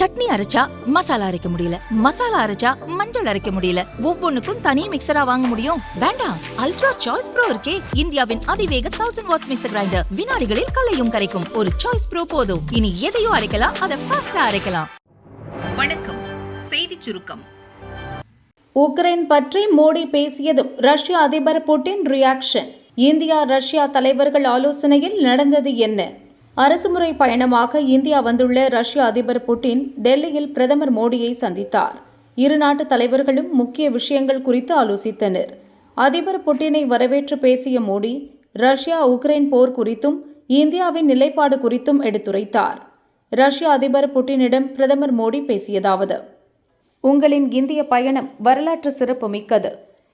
சட்னி அரைச்சா மசாலா அரைக்க முடியல. மசாலா அரைச்சா மஞ்சள் அரைக்க முடியல. ஒவ்வொன்னுக்கும் தனி மிக்சரா வாங்க முடியும். வேண்டாம். அல்ட்ரா சாய்ஸ் ப்ரோ இருக்கே. இந்தியாவின் அதிவேக தௌசண்ட் வாட்ஸ் மிக்சர் கிரைண்டர் வினாடிகளில் கலையும் கரைக்கும். ஒரு சாய்ஸ் ப்ரோ போதும். இனி எதையும் அரைக்கலாம். அதை ஃபாஸ்டா அரைக்கலாம். வணக்கம். செய்திச் சுருக்கம். உக்ரைன் பற்றி மோடி பேசியதும் ரஷ்ய அதிபர் புட்டின் ரியாக்ஷன் இந்தியா ரஷ்யா தலைவர்கள் ஆலோசனையில் நடந்தது என்ன? அரசுமுறை பயணமாக இந்தியா வந்துள்ள ரஷ்ய அதிபர் புட்டின் டெல்லியில் பிரதமர் மோடியை சந்தித்தார். இரு நாட்டு தலைவர்களும் முக்கிய விஷயங்கள் குறித்து ஆலோசித்தனர். அதிபர் புட்டினை வரவேற்று பேசிய மோடி ரஷ்யா உக்ரைன் போர் குறித்தும் இந்தியாவின் நிலைப்பாடு குறித்தும் எடுத்துரைத்தார். ரஷ்ய அதிபர் புட்டினிடம் பிரதமர் மோடி பேசியதாவது உங்களின் இந்திய பயணம் வரலாற்று சிறப்புமிக்கது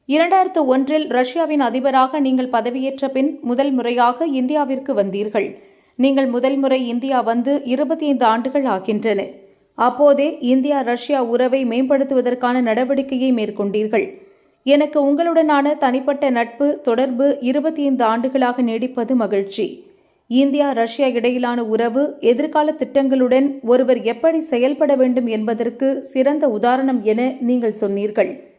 இரண்டாயிரத்து ஒன்றில் ரஷ்யாவின் அதிபராக நீங்கள் பதவியேற்ற பின் முதல் முறையாக இந்தியாவிற்கு வந்தீர்கள். நீங்கள் முதல் முறை இந்தியா வந்து இருபத்தி ஐந்து ஆண்டுகள் ஆகின்றன. அப்போதே இந்தியா ரஷ்யா உறவை மேம்படுத்துவதற்கான நடவடிக்கையை மேற்கொண்டீர்கள். எனக்கு உங்களுடனான தனிப்பட்ட நட்பு தொடர்பு இருபத்தி ஐந்து ஆண்டுகளாக நீடிப்பது மகிழ்ச்சி. இந்தியா ரஷ்யா இடையிலான உறவு எதிர்கால திட்டங்களுடன் ஒருவர் எப்படி செயல்பட வேண்டும் என்பதற்கு சிறந்த உதாரணம் என நீங்கள் சொன்னீர்கள்.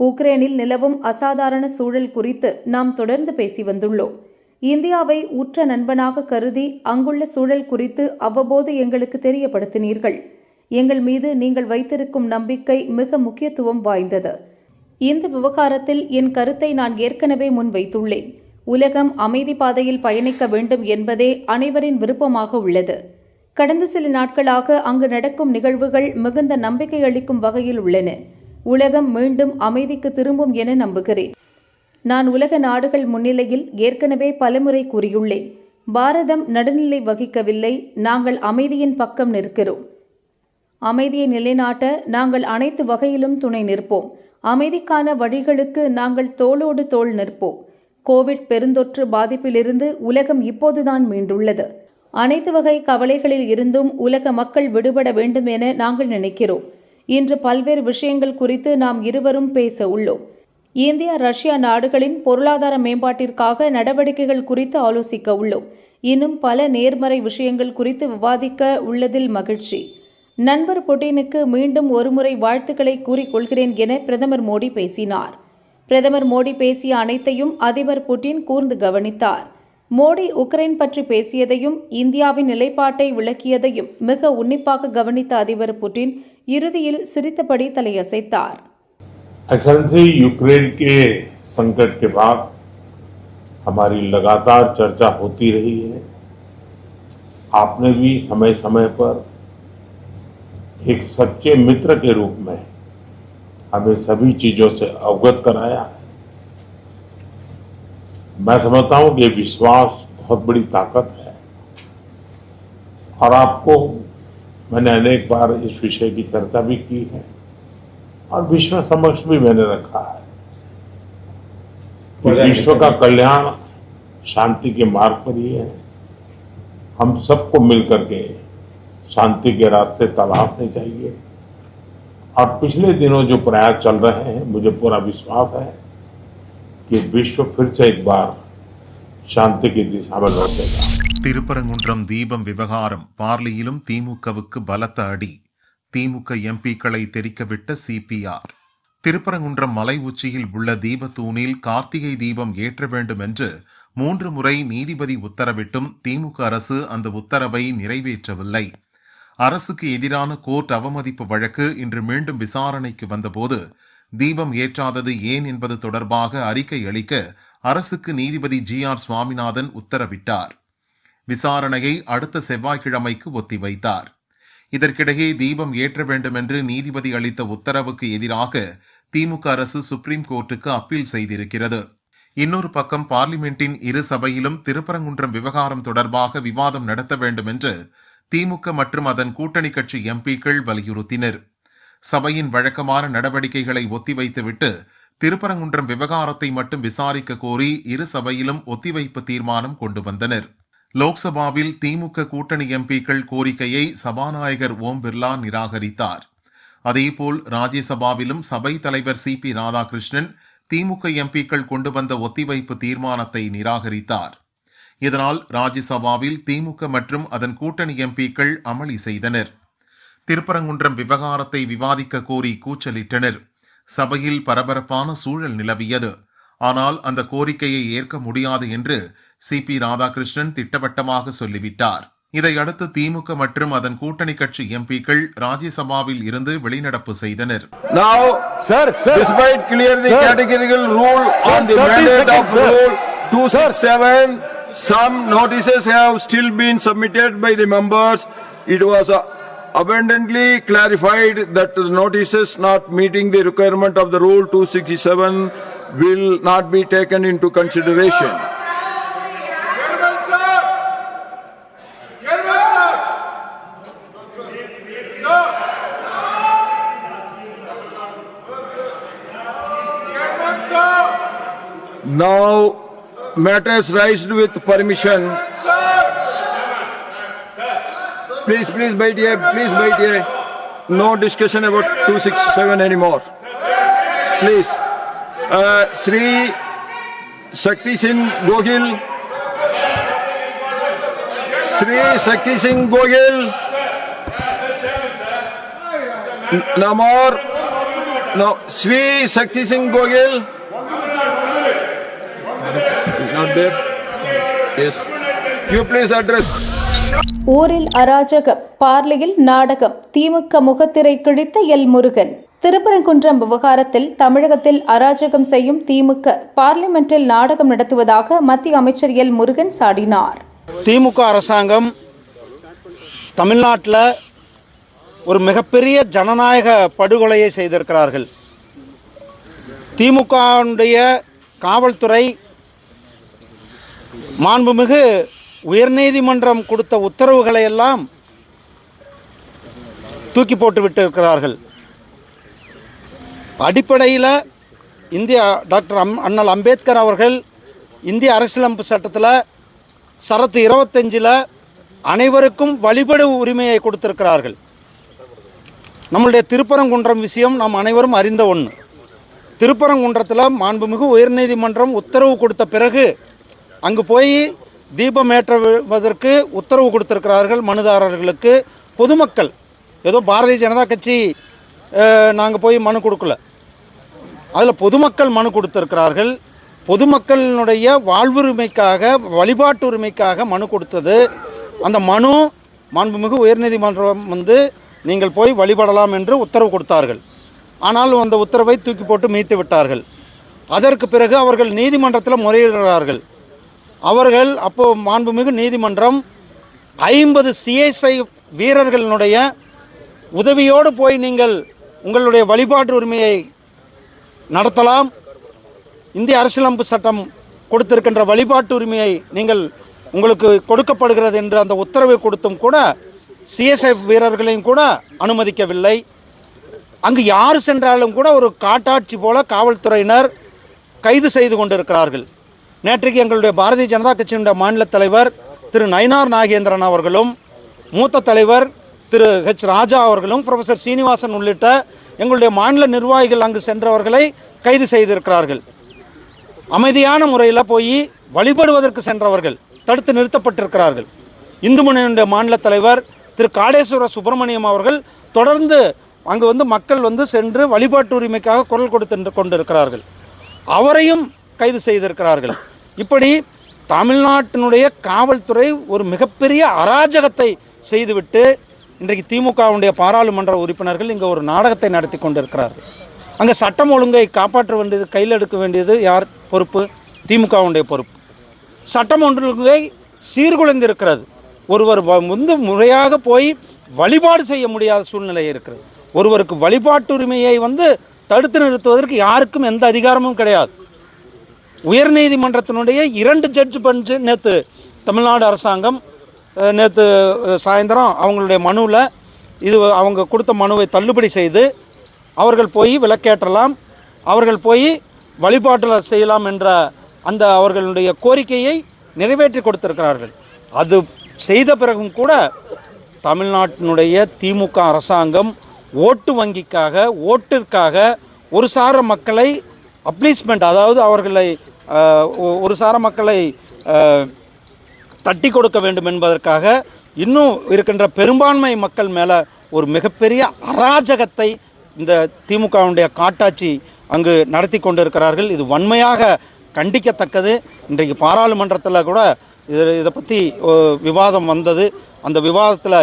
உக்ரைனில் நிலவும் அசாதாரண சூழல் குறித்து நாம் தொடர்ந்து பேசி வந்துள்ளோம். இந்தியாவை உற்ற நண்பனாக கருதி அங்குள்ள சூழல் குறித்து அவ்வப்போது எங்களுக்கு தெரியப்படுத்தினீர்கள். எங்கள் மீது நீங்கள் வைத்திருக்கும் நம்பிக்கை மிக முக்கியத்துவம் வாய்ந்தது. இந்த விவகாரத்தில் என் கருத்தை நான் ஏற்கனவே முன்வைத்துள்ளேன். உலகம் அமைதி பாதையில் பயணிக்க வேண்டும் என்பதே அனைவரின் விருப்பமாக உள்ளது. கடந்த சில நாட்களாக அங்கு நடக்கும் நிகழ்வுகள் மிகுந்த நம்பிக்கை அளிக்கும் வகையில் உள்ளன. உலகம் மீண்டும் அமைதிக்கு திரும்பும் என நம்புகிறேன். நான் உலக நாடுகள் முன்னிலையில் ஏற்கனவே பலமுறை கூறியுள்ளேன். பாரதம் நடுநிலை வகிக்கவில்லை. நாங்கள் அமைதியின் பக்கம் நிற்கிறோம். அமைதியை நிலைநாட்ட நாங்கள் அனைத்து வகையிலும் துணை நிற்போம். அமைதிக்கான வழிகளுக்கு நாங்கள் தோளோடு தோள் நிற்போம். கோவிட் பெருந்தொற்று பாதிப்பிலிருந்து உலகம் இப்போதுதான் மீண்டுள்ளது. அனைத்து வகை கவலைகளில் இருந்தும் உலக மக்கள் விடுபட வேண்டும் என நாங்கள் நினைக்கிறோம். இன்று பல்வேறு விஷயங்கள் குறித்து நாம் இருவரும் பேச உள்ளோம். இந்தியா ரஷ்யா நாடுகளின் பொருளாதார மேம்பாட்டிற்காக நடவடிக்கைகள் குறித்து ஆலோசிக்க உள்ளோம். இன்னும் பல நேர்மறை விஷயங்கள் குறித்து விவாதிக்க உள்ளதில் மகிழ்ச்சி. நண்பர் புட்டினுக்கு மீண்டும் ஒருமுறை வாழ்த்துக்களை கூறிக்கொள்கிறேன் என பிரதமர் மோடி பேசினார். பிரதமர் மோடி பேசிய அனைத்தையும் அதிபர் புட்டின் கூர்ந்து கவனித்தார். மோடி உக்ரைன் பற்றி பேசியதையும் இந்தியாவின் நிலைப்பாட்டை விளக்கியதையும் மிக உன்னிப்பாக கவனித்த அதிபர் புட்டின் இறுதியில் சிரித்தபடி தலையசைத்தார். एक्सलेंसी यूक्रेन के संकट के बाद हमारी लगातार चर्चा होती रही है। आपने भी समय समय पर एक सच्चे मित्र के रूप में हमें सभी चीज़ों से अवगत कराया है। मैं समझता हूँ कि विश्वास बहुत बड़ी ताकत है। और आपको मैंने अनेक बार इस विषय की चर्चा भी की है। और विश्व समक्ष भी मैंने रखा है कि विश्व का कल्याण शांति के मार्ग पर ही है हम सबको मिलकर के शांति के रास्ते तलाशने चाहिए और पिछले दिनों जो प्रयास चल रहे हैं मुझे पूरा विश्वास है कि विश्व फिर से एक बार शांति की दिशा में लौटेगा திருப்பரங்குன்றம் தீபம் விவகாரம் பார்லியிலும் திமுகவுக்கு பலத்த அடி திமுக எம்பிக்களை தெரிக்கவிட்ட சிபிஆர். திருப்பரங்குன்றம் மலை உச்சியில் உள்ள தீபத்தூணில் கார்த்திகை தீபம் ஏற்ற வேண்டும் என்று மூன்று முறை நீதிபதி உத்தரவிட்டும் திமுக அரசு அந்த உத்தரவை நிறைவேற்றவில்லை. அரசுக்கு எதிரான கோர்ட் அவமதிப்பு வழக்கு இன்று மீண்டும் விசாரணைக்கு வந்தபோது தீபம் ஏற்றாதது ஏன் என்பது தொடர்பாக அறிக்கை அளிக்க அரசுக்கு நீதிபதி ஜி ஆர் சுவாமிநாதன் உத்தரவிட்டார். விசாரணையை அடுத்த செவ்வாய்க்கிழமைக்கு ஒத்திவைத்தார். இதற்கிடையே தீபம் ஏற்ற வேண்டும் என்று நீதிபதி அளித்த உத்தரவுக்கு எதிராக திமுக அரசு சுப்ரீம் கோர்ட்டுக்கு அப்பீல் செய்திருக்கிறது. இன்னொரு பக்கம் பார்லிமெண்டின் இரு சபையிலும் திருப்பரங்குன்றம் விவகாரம் தொடர்பாக விவாதம் நடத்த வேண்டும் என்று திமுக மற்றும் அதன் கூட்டணி கட்சி எம்பிக்கள் வலியுறுத்தினர். சபையின் வழக்கமான நடவடிக்கைகளை ஒத்திவைத்துவிட்டு திருப்பரங்குன்றம் விவகாரத்தை மட்டும் விசாரிக்க கோரி இரு சபையிலும் ஒத்திவைப்பு தீர்மானம் கொண்டு வந்தனர். லோக்சபாவில் திமுக கூட்டணி எம்பிக்கள் கோரிக்கையை சபாநாயகர் ஓம் பிர்லா நிராகரித்தார். அதேபோல் ராஜ்யசபாவிலும் சபை தலைவர் சி பி ராதாகிருஷ்ணன் திமுக எம்பிக்கள் கொண்டு வந்த ஒத்திவைப்பு தீர்மானத்தை நிராகரித்தார். இதனால் ராஜ்யசபாவில் திமுக மற்றும் அதன் கூட்டணி எம்பிக்கள் அமளி செய்தனர். திருப்பரங்குன்றம் விவகாரத்தை விவாதிக்க கோரி கூச்சலிட்டனர். சபையில் பரபரப்பான சூழல் நிலவியது. ஆனால் அந்த கோரிக்கையை ஏற்க முடியாது என்று சி பி ராதாகிருஷ்ணன் திட்டவட்டமாக சொல்லிவிட்டார் இதையடுத்து திமுக மற்றும் அதன் கூட்டணி கட்சி எம்பிக்கள் ராஜ்யசபாவில் இருந்து வெளிநடப்பு செய்தனர் Now, Sir, sir. despite clear the Sir. categorical rule Sir, on the 30 mandate of seconds, sir. rule 267, some notices have still been submitted by the members. It was uh, abundantly clarified that the notices not meeting the requirement of the rule 267 will not be taken into consideration. Now, matters raised with permission. Please, please, wait here, please, wait here. No discussion about 267 anymore. Please. Uh, Sri Shakti Singh Gogil. Sri Shakti Singh Gogil. N- No. Sri Shakti Singh Gogil. Not there? Yes. You please address. ஊரில் அராஜகம் பார்லியில் நாடகம் திமுக முகத்திரை கிழித்த L Murugan Thiruparankundram விவகாரத்தில் தமிழகத்தில் அராஜகம் செய்யும் திமுக பார்லிமெண்டில் நாடகம் நடத்துவதாக மத்திய அமைச்சர் எல் முருகன் சாடினார் திமுக அரசாங்கம் தமிழ்நாட்டில் ஒரு மிகப்பெரிய ஜனநாயக படுகொலையை செய்திருக்கிறார்கள் திமுகவுடைய காவல்துறை மாண்புமிகு உயர்நீதிமன்றம் கொடுத்த உத்தரவுகளை எல்லாம் தூக்கி போட்டு விட்டிருக்கிறார்கள். அடிப்படையில் இந்தியா டாக்டர் அம் அண்ணல் அம்பேத்கர் அவர்கள் இந்திய அரசியலமைப்பு சட்டத்தில் சரத்து இருபத்தஞ்சில் அனைவருக்கும் வழிபடு உரிமையை கொடுத்திருக்கிறார்கள். நம்மளுடைய திருப்பரங்குன்றம் விஷயம் நாம் அனைவரும் அறிந்த ஒன்று திருப்பரங்குன்றத்தில் மாண்புமிகு உயர்நீதிமன்றம் உத்தரவு கொடுத்த பிறகு அங்கு போய் தீபம் ஏற்றுவதற்கு உத்தரவு கொடுத்திருக்கிறார்கள் மனுதாரர்களுக்கு. பொதுமக்கள் ஏதோ பாரதிய ஜனதா கட்சி நாங்கள் போய் மனு கொடுக்கல. அதில் பொதுமக்கள் மனு கொடுத்திருக்கிறார்கள். பொதுமக்களினுடைய வாழ்வுரிமைக்காக வழிபாட்டு உரிமைக்காக மனு கொடுத்தது. அந்த மனு மாண்புமிகு உயர்நீதிமன்றம் வந்து நீங்கள் போய் வழிபடலாம் என்று உத்தரவு கொடுத்தார்கள். ஆனால் அந்த உத்தரவை தூக்கி போட்டு மீத்து விட்டார்கள். அதற்கு பிறகு அவர்கள் நீதிமன்றத்தில் முறையிடுகிறார்கள். அவர்கள் அப்போ மாண்புமிகு நீதிமன்றம் ஐம்பது சிஎஸ்ஐ வீரர்களினுடைய உதவியோடு போய் நீங்கள் உங்களுடைய வழிபாட்டு உரிமையை நடத்தலாம். இந்திய அரசியலமைப்பு சட்டம் கொடுத்திருக்கின்ற வழிபாட்டு உரிமையை நீங்கள் உங்களுக்கு கொடுக்கப்படுகிறது என்று அந்த உத்தரவை கொடுத்தும் கூட சிஎஸ்எஃப் வீரர்களையும் கூட அனுமதிக்கவில்லை. அங்கு யார் சென்றாலும் கூட ஒரு காட்டாட்சி போல காவல்துறையினர் கைது செய்து கொண்டிருக்கிறார்கள். நேற்றைக்கு எங்களுடைய பாரதிய ஜனதா கட்சியினுடைய மாநில தலைவர் திரு நயினார் நாகேந்திரன் அவர்களும் மூத்த தலைவர் திரு ஹெச் ராஜா அவர்களும் ப்ரொஃபசர் சீனிவாசன் உள்ளிட்ட எங்களுடைய மாநில நிர்வாகிகள் அங்கு சென்றவர்களை கைது செய்திருக்கிறார்கள். அமைதியான முறையில் போய் வழிபடுவதற்கு சென்றவர்கள் தடுத்து நிறுத்தப்பட்டிருக்கிறார்கள். இந்து முன்னணியுடைய மாநில தலைவர் திரு காடேஸ்வர சுப்பிரமணியம் அவர்கள் தொடர்ந்து அங்கு வந்து மக்கள் வந்து சென்று வழிபாட்டு உரிமைக்காக குரல் கொடுத்து கொண்டிருக்கிறார்கள். அவரையும் கைது செய்திருக்கிறார்கள். இப்படி தமிழ்நாட்டினுடைய காவல்துறை ஒரு மிகப்பெரிய அராஜகத்தை செய்துவிட்டு இன்றைக்கு திமுகவுடைய பாராளுமன்ற உறுப்பினர்கள் இங்கே ஒரு நாடகத்தை நடத்தி கொண்டிருக்கிறார்கள். அங்கே சட்டம் ஒழுங்கை காப்பாற்ற வேண்டியது கையில் எடுக்க வேண்டியது யார்? பொறுப்பு? திமுகவுடைய பொறுப்பு. சட்டம் ஒழுங்கை சீர்குலைந்திருக்கிறது. ஒருவர் வ- வந்து முறையாக போய் வழிபாடு செய்ய முடியாத சூழ்நிலை இருக்கிறது. ஒருவருக்கு வழிபாட்டுரிமையை வந்து தடுத்து நிறுத்துவதற்கு யாருக்கும் எந்த அதிகாரமும் கிடையாது. உயர்நீதிமன்றத்தினுடைய இரண்டு ஜட்ஜ் பெஞ்சு நேற்று தமிழ்நாடு அரசாங்கம் நேற்று சாயந்தரம் அவங்களுடைய மனுவில் இது அவங்க கொடுத்த மனுவை தள்ளுபடி செய்து அவர்கள் போய் விலக்கேற்றலாம் அவர்கள் போய் வழிபாட்டில் செய்யலாம் என்ற அந்த அவர்களுடைய கோரிக்கையை நிறைவேற்றி கொடுத்திருக்கிறார்கள். அது செய்த பிறகும் கூட தமிழ்நாட்டினுடைய திமுக அரசாங்கம் ஓட்டு வங்கிக்காக ஓட்டிற்காக ஒரு சார மக்களை அப்ளீஸ்மெண்ட் அதாவது அவர்களை ஒரு சார மக்களை தட்டி கொடுக்க வேண்டும் என்பதற்காக இன்னும் இருக்கின்ற பெரும்பான்மை மக்கள் மேலே ஒரு மிகப்பெரிய அராஜகத்தை இந்த திமுகவுடைய காட்டாட்சி அங்கு நடத்தி கொண்டிருக்கிறார்கள். இது வன்மையாக கண்டிக்கத்தக்கது. இன்றைக்கு பாராளுமன்றத்தில் கூட இது இதை பற்றி விவாதம் வந்தது. அந்த விவாதத்தில்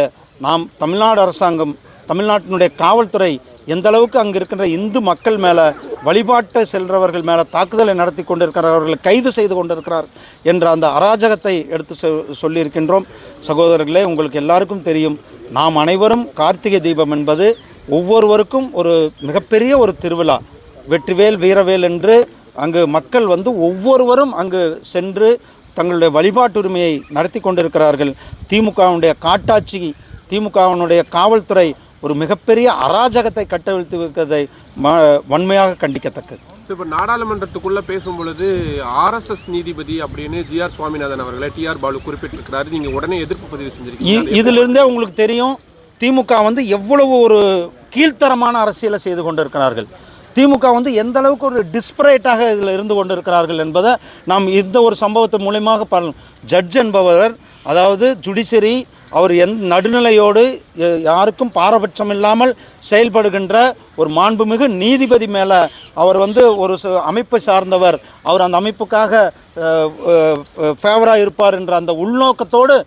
நாம் தமிழ்நாடு அரசாங்கம் தமிழ்நாட்டினுடைய காவல்துறை எந்த அளவுக்கு அங்கே இருக்கின்ற இந்து மக்கள் மேலே வழிபாட்டை செல்றவர்கள் மேலே தாக்குதலை நடத்தி கொண்டிருக்கிறவர்களை கைது செய்து கொண்டிருக்கிறார் என்ற அந்த அராஜகத்தை எடுத்து சொ- சொல்லியிருக்கின்றோம். சகோதரர்களே உங்களுக்கு எல்லாருக்கும் தெரியும் நாம் அனைவரும் கார்த்திகை தீபம் என்பது ஒவ்வொருவருக்கும் ஒரு மிகப்பெரிய ஒரு திருவிழா. வெற்றிவேல் வீரவேல் என்று அங்கு மக்கள் வந்து ஒவ்வொருவரும் அங்கு சென்று தங்களுடைய வழிபாட்டுரிமையை நடத்தி கொண்டிருக்கிறார்கள். திமுகவுடைய காட்டாட்சி திமுகவினுடைய காவல்துறை ஒரு மிகப்பெரிய அராஜகத்தை கட்டவிழ்த்து இருக்கிறதை ம- வன்மையாக கண்டிக்கத்தக்கது. ஸோ இப்போ நாடாளுமன்றத்துக்குள்ள பேசும் பொழுது ஆர்எஸ்எஸ் நீதிபதி அப்படின்னு ஜிஆர் சுவாமிநாதன் அவர்களை டிஆர் பாலு குறிப்பிட்டிருக்கிறாரு. நீங்க உடனே எதிர்ப்பு பதிவு செஞ்சிருக்கீங்க. இதிலிருந்தே உங்களுக்கு தெரியும் திமுக வந்து எவ்வளவு ஒரு கீழ்த்தரமான அரசியலை செய்து கொண்டிருக்கிறார்கள். திமுக வந்து எந்த அளவுக்கு ஒரு டிஸ்பரேட்டாக இதில் இருந்து கொண்டிருக்கிறார்கள் என்பதை நாம் இந்த ஒரு சம்பவத்தின் மூலியமாக பாருங்கள். ஜட்ஜ் என்பவர் அதாவது ஜுடிஷரி அவர் எந் நடுநிலையோடு யாருக்கும் பாரபட்சம் இல்லாமல் செயல்படுகின்ற ஒரு மாண்புமிகு நீதிபதி மேலே அவர் வந்து ஒரு அமைப்பை சார்ந்தவர். அவர் அந்த அமைப்புக்காக ஃபேவராக இருப்பார் என்ற அந்த உள்நோக்கத்தோடு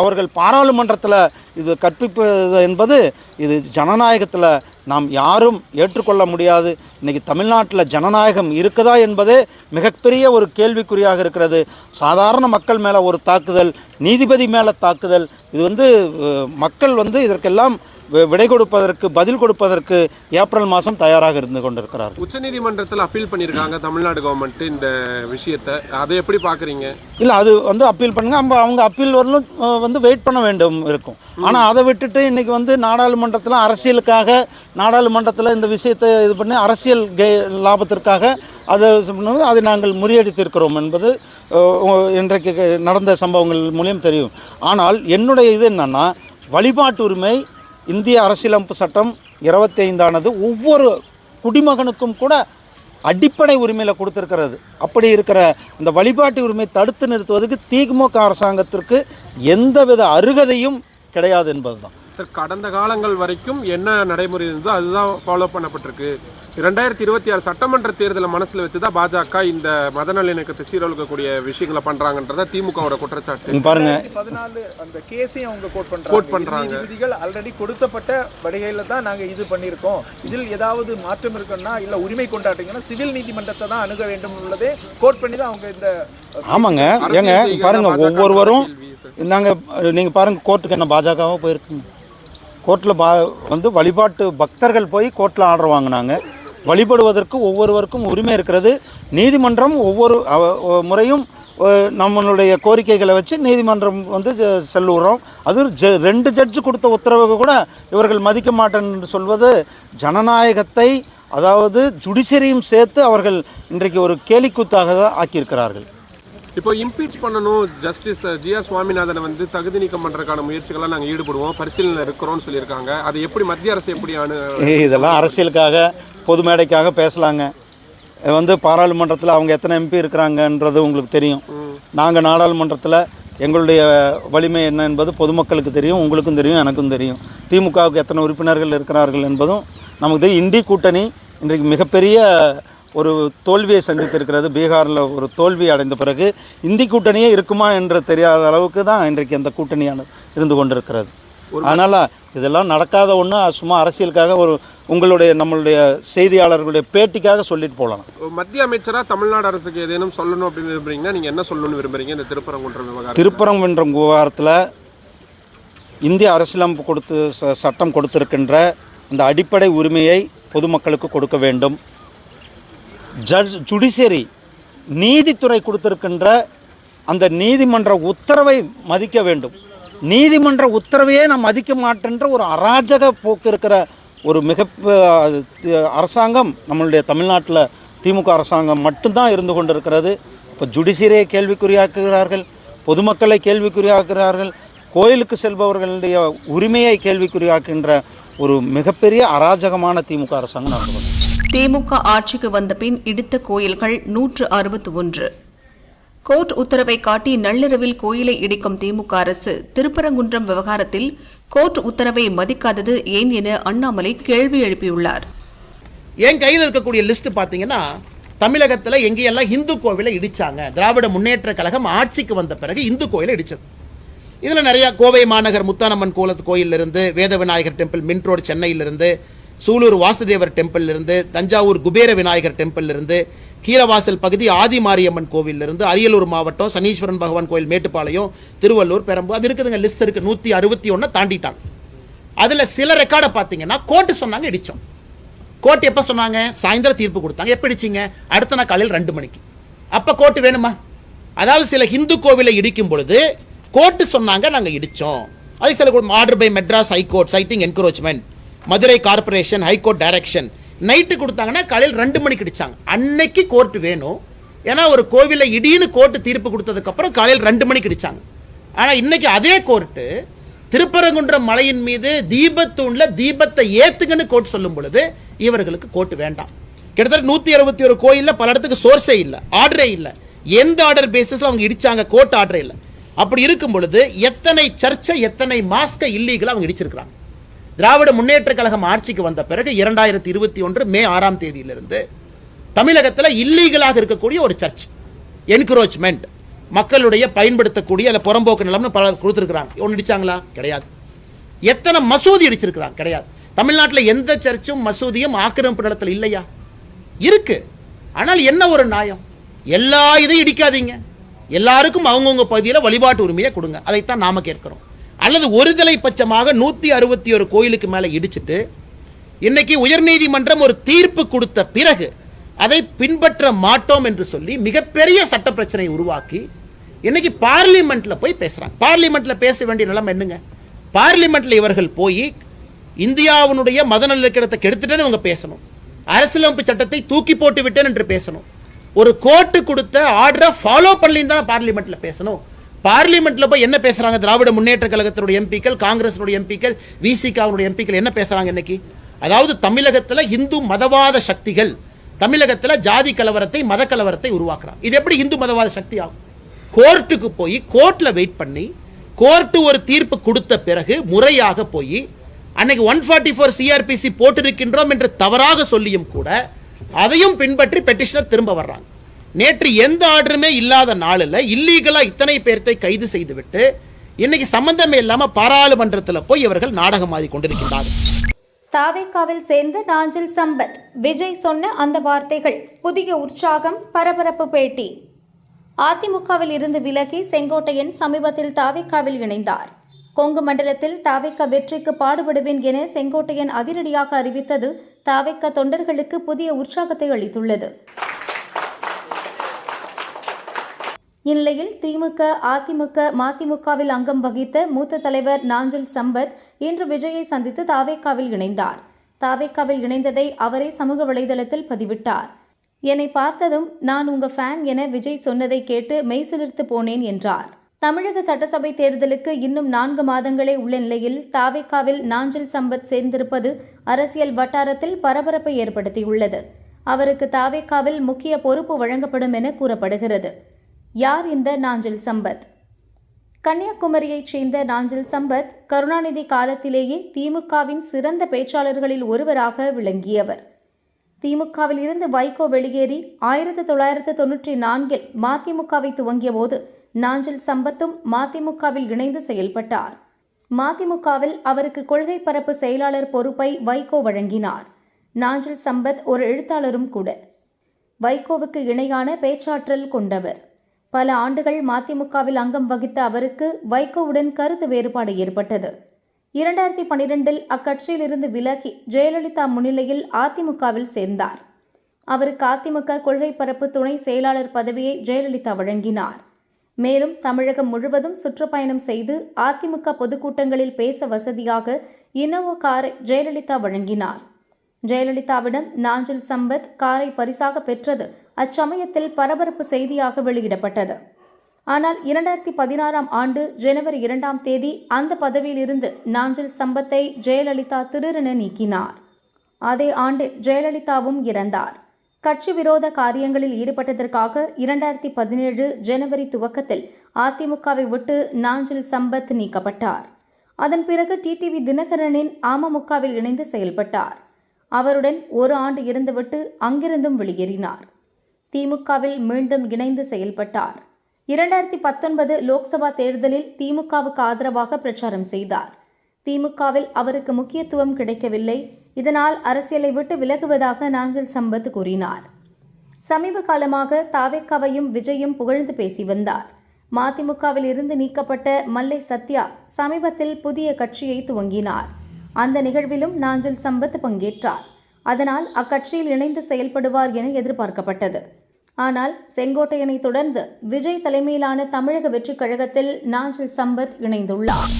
அவர்கள் பாராளுமன்றத்தில் இது கற்பிப்பது என்பது இது ஜனநாயகத்தில் நாம் யாரும் ஏற்றுக்கொள்ள முடியாது. இன்னைக்கு தமிழ்நாட்டில் ஜனநாயகம் இருக்குதா என்பதே மிகப்பெரிய ஒரு கேள்விக்குறியாக இருக்கிறது. சாதாரண மக்கள் மேலே ஒரு தாக்குதல் நீதிபதி மேலே தாக்குதல் இது வந்து மக்கள் வந்து இதற்கெல்லாம் விடை கொடுப்பதற்கு பதில் கொடுப்பதற்கு ஏப்ரல் மாதம் தயாராக இருந்து கொண்டிருக்கிறார்கள். உச்சநீதிமன்றத்தில் அப்பீல் பண்ணியிருக்காங்க தமிழ்நாடு கவர்மெண்ட் இந்த விஷயத்தை. அதை எப்படி பார்க்குறீங்க இல்லை அது வந்து அப்பீல் பண்ணுங்க. அவங்க அவங்க அப்பீல் வரலும் வந்து வெயிட் பண்ண வேண்டும் இருக்கும். ஆனால் அதை விட்டுட்டு இன்றைக்கி வந்து நாடாளுமன்றத்தில் அரசியலுக்காக நாடாளுமன்றத்தில் இந்த விஷயத்தை இது பண்ணி அரசியல் கே லாபத்திற்காக அதை அதை நாங்கள் முறியடித்திருக்கிறோம் என்பது இன்றைக்கு நடந்த சம்பவங்கள் மூலியம் தெரியும். ஆனால் என்னுடைய இது என்னன்னா வழிபாட்டு உரிமை இந்திய அரசியலமைப்பு சட்டம் இருபத்தி ஐந்தானது ஒவ்வொரு குடிமகனுக்கும் கூட அடிப்படை உரிமையில் கொடுத்துருக்கிறது. அப்படி இருக்கிற இந்த வழிபாட்டு உரிமையை தடுத்து நிறுத்துவதற்கு திமுக அரசாங்கத்திற்கு எந்தவித அருகதையும் கிடையாது என்பதுதான். சார் கடந்த காலங்கள் வரைக்கும் என்ன நடைமுறை இருந்ததோ அதுதான் ஃபாலோ பண்ணப்பட்டிருக்கு. ரெண்டாயிரத்தி இருபத்தி ஆறு சட்டமன்ற தேர்தலை மனசுல வச்சு தான் பாஜக இந்த மத நல்லிணக்கத்தை சீரழிக்கக்கூடிய விஷயங்களை பண்றாங்கன்றத திமுகவோட குற்றச்சாட்டு. இங்க பாருங்க. பதினாலு அந்த கேஸையும் அவங்க கோட் பண்றாங்க. Quote பண்றாங்க. இந்த விதிகள் ஆல்ரெடி கொடுத்தப்பட்ட வடிகையில தான் நாங்க இது பண்ணியிருக்கோம். இதில் ஏதாவது மாற்றம் இருக்குன்னா இல்ல உரிமை கொண்டாட்டீங்கன்னா சிவில் நீதிமன்றத்தை தான் அணுக வேண்டும் உள்ளதே கோட் பண்ணி தான் அவங்க இந்த ஆமாங்க. ஏங்க பாருங்க ஒவ்வொருவரும். நாங்கள் நீங்கள் பாருங்கள் கோர்ட்டுக்கு என்ன பாஜகவாக போயிருக்குங்க. கோர்ட்டில் பா வந்து வழிபாட்டு பக்தர்கள் போய் கோர்ட்டில் ஆர்டர் வாங்கினாங்க. வழிபடுவதற்கு ஒவ்வொருவருக்கும் உரிமை இருக்கிறது. நீதிமன்றம் ஒவ்வொரு முறையும் நம்மளுடைய கோரிக்கைகளை வச்சு நீதிமன்றம் வந்து ஜ- செல்லுறோம். அது ஜ ரெண்டு ஜட்ஜு கொடுத்த உத்தரவுக்கு கூட இவர்கள் மதிக்க மாட்டேன் என்று சொல்வது ஜனநாயகத்தை அதாவது ஜுடிஷரியும் சேர்த்து அவர்கள் இன்றைக்கு ஒரு கேலிக்கூத்தாக தான் ஆக்கியிருக்கிறார்கள். இப்போ இம்பீச் பண்ணணும் ஜஸ்டிஸ் ஜியா சுவாமிநாதனை வந்து தகுதி நீக்கம் பண்ணுறதுக்கான முயற்சிகள்லாம் நாங்கள் ஈடுபடுவோம். பரிசீலனை இருக்கிறோம்னு சொல்லியிருக்காங்க. அது எப்படி மத்திய அரசு எப்படி அணு இதெல்லாம் அரசியலுக்காக பொது மேடைக்காக பேசலாங்க. வந்து பாராளுமன்றத்தில் அவங்க எத்தனை எம்பி இருக்கிறாங்கன்றது உங்களுக்கு தெரியும். நாங்கள் நாடாளுமன்றத்தில் எங்களுடைய வலிமை என்ன என்பது பொதுமக்களுக்கு தெரியும் உங்களுக்கும் தெரியும் எனக்கும் தெரியும். திமுகவுக்கு எத்தனை உறுப்பினர்கள் இருக்கிறார்கள் என்பதும் நமக்கு தெரியும். இண்டி கூட்டணி இன்றைக்கு மிகப்பெரிய ஒரு தோல்வியை சந்தித்திருக்கிறது. பீகாரில் ஒரு தோல்வி அடைந்த பிறகு இந்தி கூட்டணியே இருக்குமா என்று தெரியாத அளவுக்கு தான் இன்றைக்கு அந்த கூட்டணியானது இருந்து கொண்டிருக்கிறது. அதனால் இதெல்லாம் நடக்காத ஒன்று சும்மா அரசியலுக்காக ஒரு உங்களுடைய நம்மளுடைய செய்தியாளர்களுடைய பேட்டிக்காக சொல்லிட்டு போகலாம் மத்திய அமைச்சரா தமிழ்நாடு அரசுக்கு ஏதேனும் சொல்லணும் அப்படின்னு விரும்புறீங்கன்னா நீங்க என்ன சொல்லணும்னு விரும்புறீங்க? இந்த திருப்பரங்குன்றம் விவகாரம் திருப்பரங்குன்றம் விவகாரத்தில் இந்திய அரசியலமைப்பு கொடுத்து ச- சட்டம் கொடுத்திருக்கின்ற இந்த அடிப்படை உரிமையை பொதுமக்களுக்கு கொடுக்க வேண்டும். ஜட்ஜ் ஜுடிஷியரி நீதித்துறை கொடுத்திருக்கின்ற அந்த நீதிமன்ற உத்தரவை மதிக்க வேண்டும். நீதிமன்ற உத்தரவையே நான் மதிக்க மாட்டேன்ற ஒரு அராஜக போக்கு இருக்கிற ஒரு மிக அரசாங்கம் நம்மளுடைய தமிழ்நாட்டில் திமுக அரசாங்கம் மட்டும்தான் இருந்து கொண்டிருக்கிறது. இப்போ ஜுடிஷியரியை கேள்விக்குறியாக்குகிறார்கள் பொதுமக்களை கேள்விக்குறியாக்குகிறார்கள் கோயிலுக்கு செல்பவர்களுடைய உரிமையை கேள்விக்குறியாக்குகின்ற ஒரு மிகப்பெரிய அராஜகமான திமுக அரசாங்கம் நடந்து கொண்டு திமுக ஆட்சிக்கு வந்த பின் இடித்த கோயில்கள் நூற்று அறுபத்து ஒன்று. கோர்ட் உத்தரவை காட்டி நள்ளிரவில் கோயிலை இடிக்கும் திமுக அரசு திருப்பரங்குன்றம் விவகாரத்தில் கோர்ட் உத்தரவை மதிக்காதது ஏன் என அண்ணாமலை கேள்வி எழுப்பியுள்ளார். என் கையில் இருக்கக்கூடிய லிஸ்ட் பார்த்தீங்கன்னா தமிழகத்தில் எங்கேயெல்லாம் இந்து கோவிலை இடிச்சாங்க திராவிட முன்னேற்ற கழகம் ஆட்சிக்கு வந்த பிறகு இந்து கோயிலை இடிச்சது. இதில் நிறையா கோவை மாநகர் முத்தானம்மன் கோலத்து கோயிலிருந்து வேத விநாயகர் டெம்பிள் மின் ரோடு சென்னையிலிருந்து சூலூர் வாசுதேவர் டெம்பிள் இருந்து தஞ்சாவூர் குபேர விநாயகர் டெம்பிள் இருந்து கீழவாசல் பகுதி ஆதி மாரியம்மன் கோவிலிருந்து அரியலூர் மாவட்டம் சனீஸ்வரன் பகவான் கோயில் மேட்டுப்பாளையம் திருவள்ளூர் பெரம்பூர் அது இருக்குதுங்க லிஸ்ட் இருக்கு. நூற்றி அறுபத்தி ஒன்று தாண்டிட்டாங்க. அதில் சில ரெக்கார்டை பார்த்தீங்கன்னா கோர்ட்டு சொன்னாங்க இடித்தோம் கோர்ட் எப்போ சொன்னாங்க? சாயந்தரம் தீர்ப்பு கொடுத்தாங்க. எப்போ இடிச்சிங்க? அடுத்த நாள் காலையில் ரெண்டு மணிக்கு. அப்போ கோர்ட்டு வேணுமா? அதாவது சில ஹிந்து கோவிலை இடிக்கும் பொழுது கோர்ட்டு சொன்னாங்க நாங்கள் இடித்தோம் அதுக்கு சில order by Madras high court citing encouragement Madurai corporation high court direction night கொடுத்தாங்கன்னா காலையில் ரெண்டு மணிக்கு அடித்தாங்க அன்னைக்கு கோர்ட் வேணும். ஏன்னா ஒரு கோவிலில் இடின்னு கோர்ட்டு தீர்ப்பு கொடுத்ததுக்கப்புறம் காலையில் ரெண்டு மணிக்கு அடித்தாங்க ஆனால் இன்னைக்கு அதே கோர்ட்டு திருப்பரங்குன்றம் மலையின் மீது தீபத்தூண்ல தீபத்தை ஏத்துங்கன்னு கோர்ட் சொல்லும் பொழுது இவர்களுக்கு கோர்ட் வேண்டாம். கிட்டத்தட்ட நூத்தி அறுபத்தி ஒரு கோயில்ல பல இடத்துக்கு சோர்ஸே இல்லை ஆர்டரே இல்லை. எந்த ஆர்டர் பேசிஸ்ல அவங்க இடிச்சாங்க கோர்ட் ஆர்டரே இல்லை. அப்படி இருக்கும் பொழுது எத்தனை சர்ச்சை எத்தனை மாஸ்க இல்லீகலா அவங்க இடிச்சிருக்கிறாங்க. திராவிட முன்னேற்ற கழகம் ஆட்சிக்கு வந்த பிறகு இரண்டாயிரத்தி இருபத்தி ஒன்று மே ஆறாம் தேதியிலிருந்து தமிழகத்தில் இல்லீகலாக இருக்கக்கூடிய ஒரு சர்ச் என்க்ரோச்மெண்ட் மக்களுடைய பயன்படுத்தக்கூடிய அல்ல புறம்போக்கு நிலம்னு பல கொடுத்துருக்குறாங்க. ஒன்று இடிச்சாங்களா? கிடையாது. எத்தனை மசூதி இடிச்சிருக்கிறாங்க? கிடையாது. தமிழ்நாட்டில் எந்த சர்ச்சும் மசூதியும் ஆக்கிரமிப்பு நிலத்தில் இல்லையா? இருக்கு. ஆனால் என்ன ஒரு நியாயம்? எல்லா இதையும் இடிக்காதீங்க. எல்லாருக்கும் அவங்கவுங்க பகுதியில் வழிபாட்டு உரிமையை கொடுங்க. அதைத்தான் நாம கேட்கிறோம். அல்லது ஒருதலை பட்சமாக நூற்றி அறுபத்தி ஒரு கோயிலுக்கு மேலே இடிச்சிட்டு இன்னைக்கு உயர்நீதிமன்றம் ஒரு தீர்ப்பு கொடுத்த பிறகு அதை பின்பற்ற மாட்டோம் என்று சொல்லி மிகப்பெரிய சட்ட பிரச்சனையை உருவாக்கி இன்னைக்கு பார்லிமெண்ட்ல போய் பேசுறாங்க பார்லிமெண்ட்ல பேச வேண்டிய நிலைமை என்னங்க? பார்லிமெண்ட்ல இவர்கள் போய் இந்தியாவினுடைய மத நல்லிணக்கத்தை கெடுத்துட்டேன்னு இவங்க பேசணும். அரசியலமைப்பு சட்டத்தை தூக்கி போட்டு விட்டேன் என்று பேசணும். ஒரு கோர்ட்டு கொடுத்த ஆர்டரை ஃபாலோ பண்ணலின்னு தான் பார்லிமெண்ட்ல பேசணும். பார்லிமெண்ட்ல போய் என்ன பேசுறாங்க? திராவிட முன்னேற்ற கழகத்தினுடைய எம்பிக்கள் காங்கிரஸினுடைய எம்பிக்கள் விசிகாவுடைய எம்பிக்கள் என்ன பேசுறாங்க இன்னைக்கு? அதாவது தமிழகத்துல இந்து மதவாத சக்திகள் தமிழகத்துல ஜாதி கலவரத்தை மத கலவரத்தை உருவாக்குறாங்க. இது எப்படி இந்து மதவாத சக்தி ஆகும்? கோர்ட்டுக்கு போய் கோர்ட்ல வெயிட் பண்ணி கோர்ட்டு ஒரு தீர்ப்பு கொடுத்த பிறகு முறையாக போய் அன்னைக்கு ஒன் ஃபார்ட்டி ஃபோர் சிஆர்பிசி போட்டிருக்கின்றோம் என்று தவறாக சொல்லியும் கூட அதையும் பின்பற்றி பெட்டிஷனர் திரும்ப வர்றாங்க. நேற்று எந்த ஆர்டருமே இல்லாத நாளில் இல்லீகலா இத்தனை பேர்த்தை கைது செய்துவிட்டு இன்னைக்கு சம்பந்தமே இல்லாம பாராளுமன்றத்தில் போய் இவர்கள் நாடகம் மாறி கொண்டிருக்கின்றார்கள். தாவேக்காவில் சேர்ந்த நாஞ்சில் சம்பத் விஜய் சொன்ன அந்த வார்த்தைகள் புதிய உற்சாகம் பரபரப்பு பேட்டி. அதிமுகவில் இருந்து விலகி செங்கோட்டையன் சமீபத்தில் தாவேக்காவில் இணைந்தார். கொங்கு மண்டலத்தில் தாவேக்க வெற்றிக்கு பாடுபடுவேன் என செங்கோட்டையன் அதிரடியாக அறிவித்தது தாவேக்க தொண்டர்களுக்கு புதிய உற்சாகத்தை அளித்துள்ளது. இந்நிலையில் திமுக அதிமுக மதிமுகவில் அங்கம் வகித்த மூத்த தலைவர் நாஞ்சில் சம்பத் இன்று விஜயை சந்தித்து தாவேக்காவில் இணைந்தார். தாவேக்காவில் இணைந்ததை அவரே சமூக வலைதளத்தில் பதிவிட்டார். என்னை பார்த்ததும் நான் உங்க ஃபேன் என விஜய் சொன்னதை கேட்டு மெய்சிலிர்த்து போனேன் என்றார். தமிழக சட்டசபை தேர்தலுக்கு இன்னும் நான்கு மாதங்களே உள்ள நிலையில் தாவேக்காவில் நாஞ்சில் சம்பத் சேர்ந்திருப்பது அரசியல் வட்டாரத்தில் பரபரப்பை ஏற்படுத்தியுள்ளது. அவருக்கு தாவேக்காவில் முக்கிய பொறுப்பு வழங்கப்படும் என கூறப்படுகிறது. யார் இந்த நாஞ்சில் சம்பத்? கன்னியாகுமரியைச் சேர்ந்த நாஞ்சில் சம்பத் கருணாநிதி காலத்திலேயே திமுகவின் சிறந்த பேச்சாளர்களில் ஒருவராக விளங்கியவர். திமுகவில் இருந்து வைகோ வெளியேறி ஆயிரத்தி தொள்ளாயிரத்து தொன்னூற்றி நான்கில் மதிமுகவை துவங்கிய போது நாஞ்சில் சம்பத்தும் மதிமுகவில் இணைந்து செயல்பட்டார். மதிமுகவில் அவருக்கு கொள்கை பரப்பு செயலாளர் பொறுப்பை வைகோ வழங்கினார். நாஞ்சில் சம்பத் ஒரு எழுத்தாளரும் கூட. வைகோவுக்கு இணையான பேச்சாற்றல் கொண்டவர். பல ஆண்டுகள் மதிமுகவில் அங்கம் வகித்த அவருக்கு வைகோவுடன் கருத்து வேறுபாடு ஏற்பட்டது. இரண்டாயிரத்தி பன்னிரெண்டில் அக்கட்சியிலிருந்து விலகி ஜெயலலிதா முன்னிலையில் அதிமுகவில் சேர்ந்தார். அவருக்கு அதிமுக கொள்கை பரப்பு துணை செயலாளர் பதவியை ஜெயலலிதா வழங்கினார். மேலும் தமிழகம் முழுவதும் சுற்றுப்பயணம் செய்து அதிமுக பொதுக்கூட்டங்களில் பேச வசதியாக இனோவா காரை ஜெயலலிதா வழங்கினார். ஜெயலலிதாவிடம் நாஞ்சில் சம்பத் காரை பரிசாக பெற்றது அச்சமயத்தில் பரபரப்பு செய்தியாக வெளியிடப்பட்டது. ஆனால் இரண்டாயிரத்தி பதினாறாம் ஆண்டு ஜனவரி இரண்டாம் தேதி அந்த பதவியிலிருந்து நாஞ்சில் சம்பத்தை ஜெயலலிதா திடீரென நீக்கினார். அதே ஆண்டில் ஜெயலலிதாவும் இறந்தார். கட்சி விரோத காரியங்களில் ஈடுபட்டதற்காக இரண்டாயிரத்தி பதினேழு ஜனவரி துவக்கத்தில் அதிமுகவை விட்டு நாஞ்சில் சம்பத் நீக்கப்பட்டார். அதன் பிறகு டிடிவி தினகரனின் அமமுகவில் இணைந்து செயல்பட்டார். அவருடன் ஒரு ஆண்டு இருந்துவிட்டு அங்கிருந்தும் வெளியேறினார். திமுகவில் மீண்டும் இணைந்து செயல்பட்டார். இரண்டாயிரத்தி பத்தொன்பது லோக்சபா தேர்தலில் திமுகவுக்கு ஆதரவாக பிரச்சாரம் செய்தார். திமுகவில் அவருக்கு முக்கியத்துவம் கிடைக்கவில்லை. இதனால் அரசியலை விட்டு விலகுவதாக நாஞ்சல் சம்பத் கூறினார். சமீப காலமாக தாவேக்காவையும் விஜயும் புகழ்ந்து பேசி வந்தார். மதிமுகவில் இருந்து நீக்கப்பட்ட மல்லை சத்யா சமீபத்தில் புதிய கட்சியை துவங்கினார். அந்த நிகழ்விலும் நாஞ்சல் சம்பத் பங்கேற்றார். அதனால் அக்கட்சியில் இணைந்து செயல்படுவார் என எதிர்பார்க்கப்பட்டது. ஆனால் செங்கோட்டையனை தொடர்ந்து விஜய் தலைமையிலான தமிழக வெற்றிக் கழகத்தில் நாஞ்சல் சம்பத் இணைந்துள்ளார்.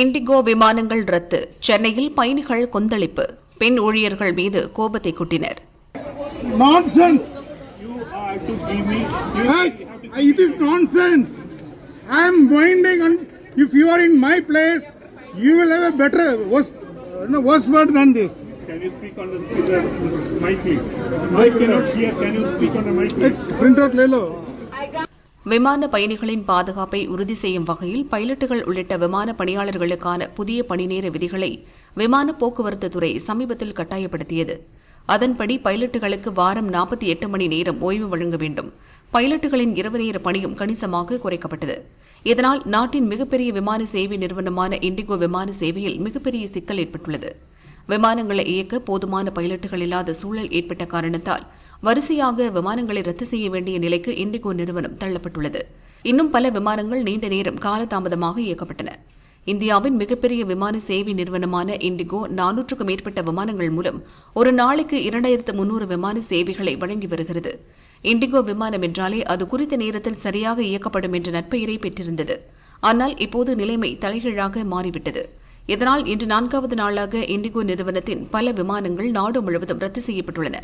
இண்டிகோ விமானங்கள் ரத்து. சென்னையில் பயணிகள் கொந்தளிப்பு. பெண் ஊழியர்கள் மீது கோபத்தை கொட்டினர். It is nonsense. I am winding and if you are in my place, you will have a better, worse, no, worse word than this. Can you speak on the speaker mic, please? I cannot hear. Can you speak on the mic, please? Print out le lo. விமான பயணிகளின் பாதுகாப்பை உறுதி செய்யும் வகையில் பைலட்டுகள் உள்ளிட்ட விமான பணியாளர்களுக்கான புதிய பணிநேர விதிகளை விமான போக்குவரத்து துறை சமீபத்தில் கட்டாயப்படுத்தியது அதன்படி பைலட்டுகளுக்கு வாரம் நாற்பத்தி எட்டு மணி நேரம் ஓய்வு வழங்க வேண்டும் பைலட்டுகளின் இரவு நேர பணியும் கணிசமாக குறைக்கப்பட்டது இதனால் நாட்டின் மிகப்பெரிய விமான சேவை நிறுவனமான இண்டிகோ விமான சேவையில் மிகப்பெரிய சிக்கல் ஏற்பட்டுள்ளது. விமானங்களை இயக்க போதுமான பைலட்டுகள் இல்லாத சூழல் ஏற்பட்ட காரணத்தால் வரிசையாக விமானங்களை ரத்து செய்ய வேண்டிய நிலைக்கு இண்டிகோ நிறுவனம் தள்ளப்பட்டுள்ளது. இன்னும் பல விமானங்கள் நீண்ட நேரம் காலதாமதமாக இயக்கப்பட்டன. இந்தியாவின் மிகப்பெரிய விமான சேவை நிறுவனமான இண்டிகோ நானூற்றுக்கும் மேற்பட்ட விமானங்கள் மூலம் ஒரு நாளைக்கு இரண்டாயிரத்து முன்னூறு விமான சேவைகளை வழங்கி வருகிறது. இண்டிகோ விமானம் என்றாலே அது குறித்த நேரத்தில் சரியாக இயக்கப்படும் என்ற நற்பெயரை பெற்றிருந்தது. ஆனால் இப்போது நிலைமை தலைகீழாக மாறிவிட்டது. இதனால் இன்று நான்காவது நாளாக இண்டிகோ நிறுவனத்தின் பல விமானங்கள் நாடு முழுவதும் ரத்து செய்யப்பட்டுள்ளன.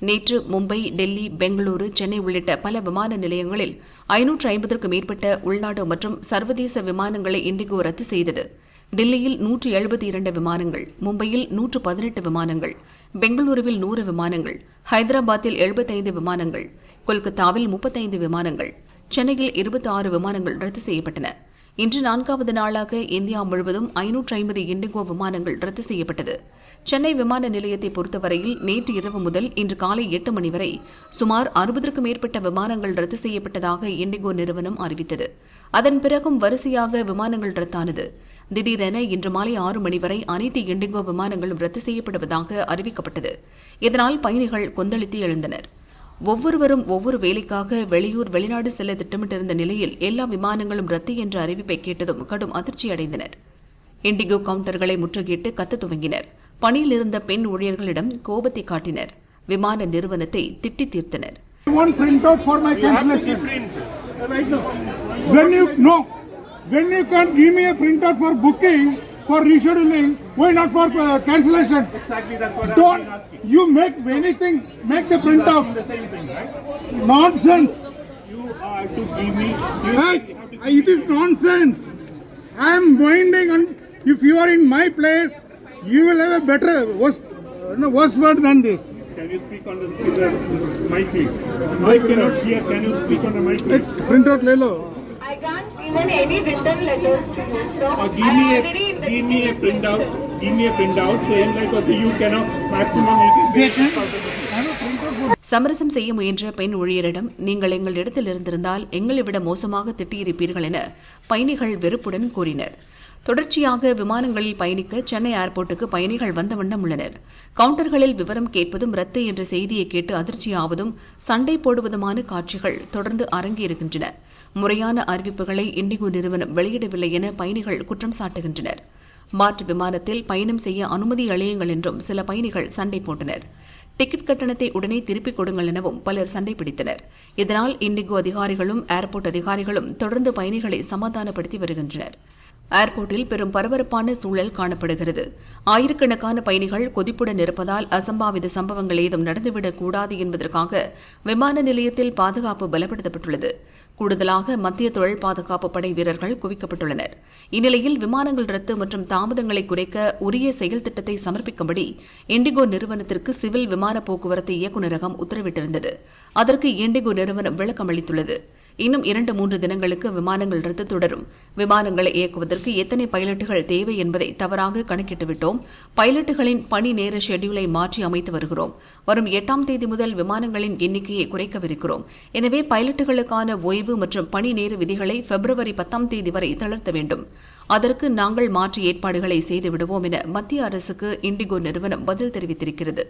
நேற்று மும்பை டெல்லி பெங்களூரு சென்னை உள்ளிட்ட பல விமான நிலையங்களில் ஐநூற்று ஐம்பதற்கும் மேற்பட்ட உள்நாடு மற்றும் சர்வதேச விமானங்களை இண்டிகோ ரத்து செய்தது. டெல்லியில் நூற்று எழுபத்தி இரண்டு விமானங்கள் மும்பையில் நூற்று பதினெட்டு விமானங்கள் பெங்களூருவில் நூறு விமானங்கள் ஹைதராபாத்தில் எழுபத்தைந்து விமானங்கள் கொல்கத்தாவில் முப்பத்தைந்து விமானங்கள் சென்னையில் இருபத்தி ஆறு விமானங்கள் ரத்து செய்யப்பட்டன. இன்று நான்காவது நாளாக இந்தியா முழுவதும் ஐநூற்று ஐம்பது இண்டிகோ விமானங்கள் ரத்து செய்யப்பட்டது. சென்னை விமான நிலையத்தை பொறுத்தவரையில் நேற்று இரவு முதல் இன்று காலை எட்டு மணி வரை சுமார் அறுபதற்கும் மேற்பட்ட விமானங்கள் ரத்து செய்யப்பட்டதாக இண்டிகோ நிறுவனம் அறிவித்தது. அதன் பிறகும் வரிசையாக விமானங்கள் ரத்தானது. திடீரென இன்று மாலை ஆறு மணி வரை அனைத்து இண்டிகோ விமானங்களும் ரத்து செய்யப்படுவதாக அறிவிக்கப்பட்டது. இதனால் பயணிகள் கொந்தளித்து எழுந்தனர். ஒவ்வொருவரும் ஒவ்வொரு வேலைக்காக வெளியூர் வெளிநாடு செல்ல திட்டமிட்டிருந்த நிலையில் எல்லா விமானங்களும் ரத்து என்ற அறிவிப்பை கேட்டதும் கடும் அதிர்ச்சி அடைந்தனர். இண்டிகோ கவுண்டர்களை முற்றுகையிட்டு கத்த துவங்கினர். பணியில் இருந்த பெண் ஊழியர்களிடம் கோபத்தை காட்டினர். விமான நிறுவனத்தை திட்டி தீர்த்தனர். One printout for my cancellation. When you no, when you can give me a printout for booking for rescheduling, why not for uh, cancellation? Exactly, that's what Don't you make anything? Make the printout. the same thing, right? Nonsense. You are to give me. Hey, it is nonsense. I am winding, and if you are in my place, you will have a better, worse, uh, no, worse word than this. Can you speak on the speaker mic, please? I cannot hear. Can you speak on the mic, please? Printout le lo. I can't even any written letters to you, so Or give I me a already in the give me a printout. Give me a printout saying like okay, you cannot maximum. You can, சமரசம் செய்ய முயன்ற பெண் ஊழியரிடம் நீங்கள் எங்கள் இடத்தில் இருந்திருந்தால் எங்களை விட மோசமாக திட்டியிருப்பீர்கள் என பயணிகள் வெறுப்புடன் கூறினர். தொடர்ச்சியாக விமானங்களில் பயணிக்க சென்னை ஏர்போர்ட்டுக்கு பயணிகள் வந்த வண்ணம் உள்ளனர். கவுண்டர்களில் விவரம் கேட்பதும் ரத்து என்ற செய்தியை கேட்டு அதிர்ச்சியாவதும் சண்டை போடுவதுமான காட்சிகள் தொடர்ந்து அரங்கேறுகின்றன. முறையான அறிவிப்புகளை இண்டிகோ நிறுவனம் வெளியிடவில்லை என பயணிகள் குற்றம் சாட்டுகின்றனர். மாற்று விமானத்தில் பயணம் செய்ய அனுமதி அளியுங்கள் என்றும் சில பயணிகள் சண்டை போட்டனர். டிக்கெட் கட்டணத்தை உடனே திருப்பிக் கொடுங்கள் எனவும் பலர் சண்டை பிடித்தனர். இதனால் இண்டிகோ அதிகாரிகளும் ஏர்போர்ட் அதிகாரிகளும் தொடர்ந்து பயணிகளை சமாதானப்படுத்தி வருகின்றனர். ஏர்போர்ட்டில் பெரும் பரபரப்பான சூழல் காணப்படுகிறது. ஆயிரக்கணக்கான பயணிகள் கொதிப்புடன் இருப்பதால் அசம்பாவித சம்பவங்கள் ஏதும் நடந்துவிடக் கூடாது என்பதற்காக விமான நிலையத்தில் பாதுகாப்பு பலப்படுத்தப்பட்டுள்ளது. கூடுதலாக மத்திய தொழில் பாதுகாப்பு படை வீரர்கள் குவிக்கப்பட்டுள்ளனர். இந்நிலையில் விமானங்கள் ரத்து மற்றும் தாமதங்களை குறைக்க உரிய செயல் திட்டத்தை சமர்ப்பிக்கும்படி இண்டிகோ நிறுவனத்திற்கு சிவில் விமான போக்குவரத்து இயக்குநரகம் உத்தரவிட்டிருந்தது. அதற்கு இண்டிகோ நிறுவனம் விளக்கம் அளித்துள்ளது இன்னும் இரண்டு மூன்று தினங்களுக்கு விமானங்கள் ரத்து தொடரும். விமானங்களை இயக்குவதற்கு எத்தனை பைலட்டுகள் தேவை என்பதை தவறாக கணக்கிட்டு விட்டோம் பைலட்டுகளின் பணி நேர ஷெட்யூலை மாற்றி அமைத்து வருகிறோம். வரும் எட்டாம் தேதி முதல் விமானங்களின் எண்ணிக்கையை குறைக்கவிருக்கிறோம். எனவே பைலட்டுகளுக்கான ஓய்வு மற்றும் பணி நேர விதிகளை பிப்ரவரி பத்தாம் தேதி வரை தளர்த்த வேண்டும். அதற்கு நாங்கள் மாற்று ஏற்பாடுகளை செய்துவிடுவோம் என மத்திய அரசுக்கு இண்டிகோ நிறுவனம் பதில் தெரிவித்திருக்கிறது.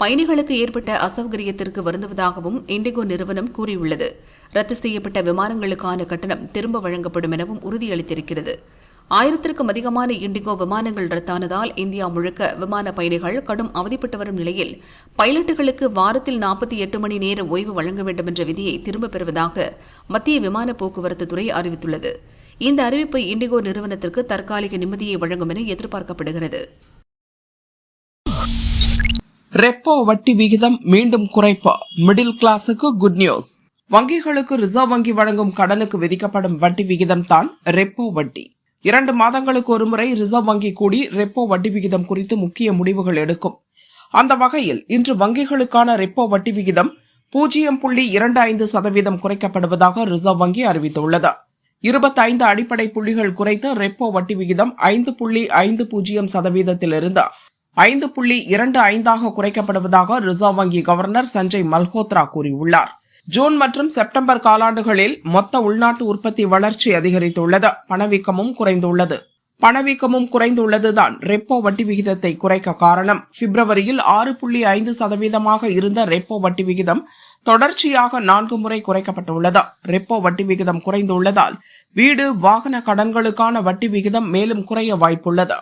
பயணிகளுக்கு ஏற்பட்ட அசௌகரியத்திற்கு வருந்துவதாகவும் இண்டிகோ நிறுவனம் கூறியுள்ளது. ரத்து செய்யப்பட்ட விமானங்களுக்கான கட்டணம் திரும்ப வழங்கப்படும் எனவும் உறுதியளித்திருக்கிறது. ஆயிரத்திற்கும் அதிகமான இண்டிகோ விமானங்கள் ரத்தானதால் இந்தியா முழுக்க விமான பயணிகள் கடும் அவதிப்பட்டு வரும் நிலையில் பைலட்டுகளுக்கு வாரத்தில் நாற்பத்தி எட்டு மணி நேர ஓய்வு வழங்க வேண்டும் என்ற விதியை திரும்பப் பெறுவதாக மத்திய விமான போக்குவரத்து துறை அறிவித்துள்ளது. இந்த அறிவிப்பு இண்டிகோ நிறுவனத்திற்கு தற்காலிக நிம்மதியை வழங்கும் என எதிர்பார்க்கப்படுகிறது. ரெப்போ வட்டி விகிதம் மீண்டும் குறைப்பு. மிடில் கிளாஸுக்கு குட் நியூஸ் வங்கிகளுக்கு ரிசர்வ் வங்கி வழங்கும் கடனுக்கு விதிக்கப்படும் வட்டி விகிதம் தான் ரெப்போ வட்டி. இரண்டு மாதங்களுக்கு ஒருமுறை ரிசர்வ் வங்கி கூடி ரெப்போ வட்டி விகிதம் குறித்து முக்கிய முடிவுகள் எடுக்கும். அந்த வகையில் இன்று வங்கிகளுக்கான ரெப்போ வட்டி விகிதம் பூஜ்ஜியம் புள்ளி இரண்டு ஐந்து சதவீதம் குறைக்கப்படுவதாக ரிசர்வ் வங்கி அறிவித்துள்ளது. இருபத்தைந்து அடிப்படை புள்ளிகள் குறைத்து ரெப்போ வட்டி விகிதம் ஐந்து புள்ளி ஐந்து பூஜ்ஜியம் சதவீதத்திலிருந்து ஐந்து புள்ளி இரண்டு ஐந்தாக குறைக்கப்படுவதாக ரிசர்வ் வங்கி கவர்னர் சஞ்சய் மல்ஹோத்ரா கூறியுள்ளார். ஜூன் மற்றும் செப்டம்பர் காலாண்டுகளில் மொத்த உள்நாட்டு உற்பத்தி வளர்ச்சி அதிகரித்துள்ளது. பணவீக்கமும் குறைந்துள்ளது. பணவீக்கமும் குறைந்துள்ளதுதான் ரெப்போ வட்டி விகிதத்தை குறைக்க காரணம். பிப்ரவரியில் ஆறு புள்ளி ஐந்து சதவீதமாக இருந்த ரெப்போ வட்டி விகிதம் தொடர்ச்சியாக நான்கு முறை குறைக்கப்பட்டுள்ளது. ரெப்போ வட்டி விகிதம் குறைந்துள்ளதால் வீடு வாகன கடன்களுக்கான வட்டி விகிதம் மேலும் குறைய வாய்ப்புள்ளது.